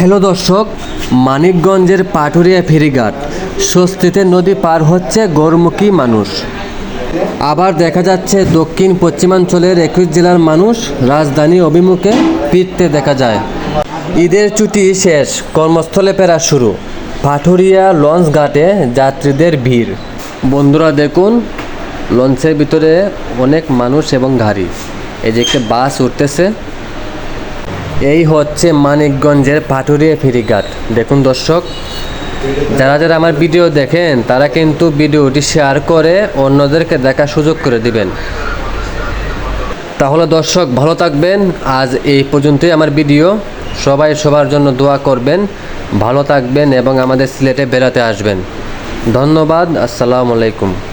Hello দর্শক, মানিকগঞ্জের পাটুরিয়া ফেরিঘাট, স্বস্তিতে নদী পার হচ্ছে গৌরমুখী মানুষ। আবার দেখা যাচ্ছে দক্ষিণ পশ্চিমাঞ্চলের একুশ জেলার মানুষ রাজধানী অভিমুখে ফিরতে দেখা যায়। ঈদের ছুটি শেষ, কর্মস্থলে ফেরা শুরু। পাটুরিয়া লঞ্চ ঘাটে যাত্রীদের ভিড়। বন্ধুরা দেখুন, লঞ্চের ভিতরে অনেক মানুষ এবং গাড়ি। এই যে একটা বাস উঠতেছে। এই হচ্ছে মানিকগঞ্জের পাটুরিয়া ফেরিঘাট। দেখুন দর্শক, যারা যারা আমার ভিডিও দেখেন, তারা কিন্তু ভিডিওটি শেয়ার করে অন্যদেরকে দেখার সুযোগ করে দিবেন। তাহলে দর্শক, ভালো থাকবেন। আজ এই পর্যন্তই আমার ভিডিও। সবাই সবার জন্য দোয়া করবেন। ভালো থাকবেন এবং আমাদের সিলেটে বেড়াতে আসবেন। ধন্যবাদ। আসসালামু আলাইকুম।